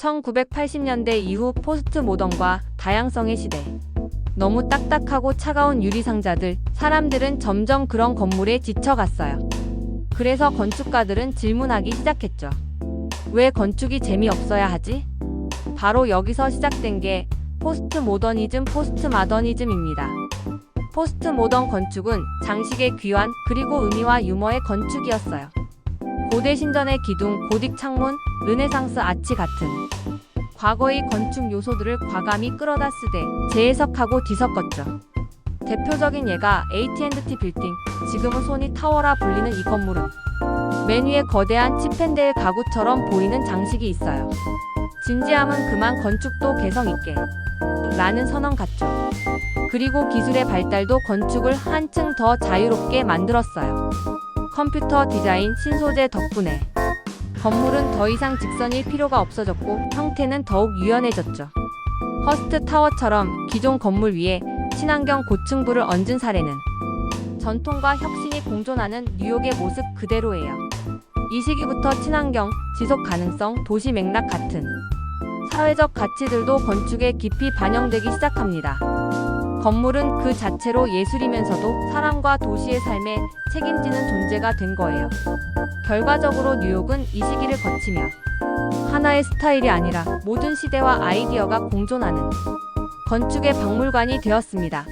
1980년대 이후 포스트 모던과 다양성의 시대. 너무 딱딱하고 차가운 유리 상자들, 사람들은 점점 그런 건물에 지쳐갔어요. 그래서 건축가들은 질문하기 시작했죠. 왜 건축이 재미없어야 하지? 바로 여기서 시작된 게 포스트 모더니즘, 포스트 마더니즘입니다. 포스트 모던 건축은 장식의 귀환 그리고 의미와 유머의 건축이었어요. 고대 신전의 기둥, 고딕 창문, 르네상스 아치 같은 과거의 건축 요소들을 과감히 끌어다 쓰되 재해석하고 뒤섞었죠. 대표적인 예가 AT&T 빌딩, 지금은 소니 타워라 불리는 이 건물은 맨 위에 거대한 치펜데일 가구처럼 보이는 장식이 있어요. 진지함은 그만 건축도 개성 있게 라는 선언 같죠. 그리고 기술의 발달도 건축을 한층 더 자유롭게 만들었어요. 컴퓨터 디자인 신소재 덕분에 건물은 더 이상 직선일 필요가 없어졌고 형태는 더욱 유연해졌죠. 허스트 타워처럼 기존 건물 위에 친환경 고층부를 얹은 사례는 전통과 혁신이 공존하는 뉴욕의 모습 그대로예요. 이 시기부터 친환경, 지속 가능성, 도시 맥락 같은 사회적 가치들도 건축에 깊이 반영되기 시작합니다. 건물은 그 자체로 예술이면서도 사람과 도시의 삶에 책임지는 존재가 된 거예요. 결과적으로 뉴욕은 이 시기를 거치며 하나의 스타일이 아니라 모든 시대와 아이디어가 공존하는 건축의 박물관이 되었습니다.